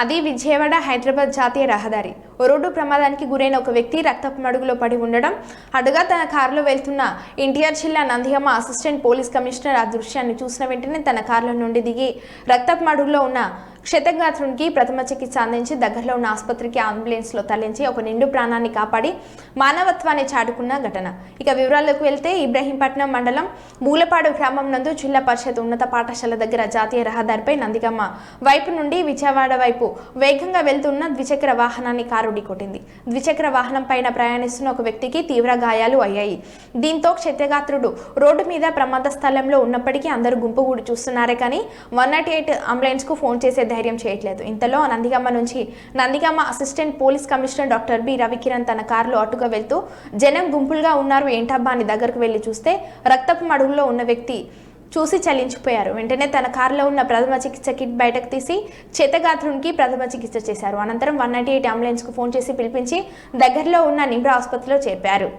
అది విజయవాడ హైదరాబాద్ జాతీయ రహదారి. ఓ రోడ్డు ప్రమాదానికి గురైన ఒక వ్యక్తి రక్తపు మడుగులో పడి ఉండడం అడుగా తన కారులో వెళ్తున్న ఎన్టీఆర్ జిల్లా నందిగామ అసిస్టెంట్ పోలీస్ కమిషనర్ ఆ దృశ్యాన్ని చూసిన వెంటనే తన కారులో నుండి దిగి రక్తపు మడుగులో ఉన్న క్షతగాత్రునికి ప్రథమ చికిత్స అందించి దగ్గరలో ఉన్న ఆసుపత్రికి అంబులెన్స్లో తరలించి ఒక నిండు ప్రాణాన్ని కాపాడి మానవత్వాన్ని చాటుకున్న ఘటన. ఇక వివరాల్లోకి వెళ్తే ఇబ్రహీంపట్నం మండలం మూలపాడు గ్రామం నందు జిల్లా పరిషత్ ఉన్నత పాఠశాల దగ్గర జాతీయ రహదారిపై నందిగమ్మ వైపు నుండి విజయవాడ వైపు వేగంగా వెళ్తున్న ద్విచక్ర వాహనాన్ని కారు ఢీకొట్టింది. ద్విచక్ర వాహనం పైన ప్రయాణిస్తున్న ఒక వ్యక్తికి తీవ్ర గాయాలు అయ్యాయి. దీంతో క్షతగాత్రుడు రోడ్డు మీద ప్రమాద స్థలంలో ఉన్నప్పటికీ అందరూ గుంపుగూడి చూస్తున్నారే కానీ వన్ నాట్ ఎయిట్ అంబులెన్స్కు ఫోన్ చేసే ధైర్యం చేయట్లేదు. ఇంతలో నందిగమ్మ నుంచి Nandigama assistant police commissioner doctor B. Ravikiran తన కారులో అటుగా వెళ్తూ జనం గుంపులుగా ఉన్నారు ఏంటబ్బా అని దగ్గరకు వెళ్ళి చూస్తే రక్తపు మడుగులో ఉన్న వ్యక్తి చూసి చలించిపోయారు. వెంటనే తన కారులో ఉన్న ప్రథమ చికిత్స కిట్ బయటకు తీసి చేతగాత్రునికి ప్రథమ చికిత్స చేశారు. అనంతరం వన్ నైంటీ ఎయిట్ అంబులెన్స్కు ఫోన్ చేసి పిలిపించి దగ్గరలో ఉన్న నిమ్రా ఆసుపత్రిలో చేర్పారు.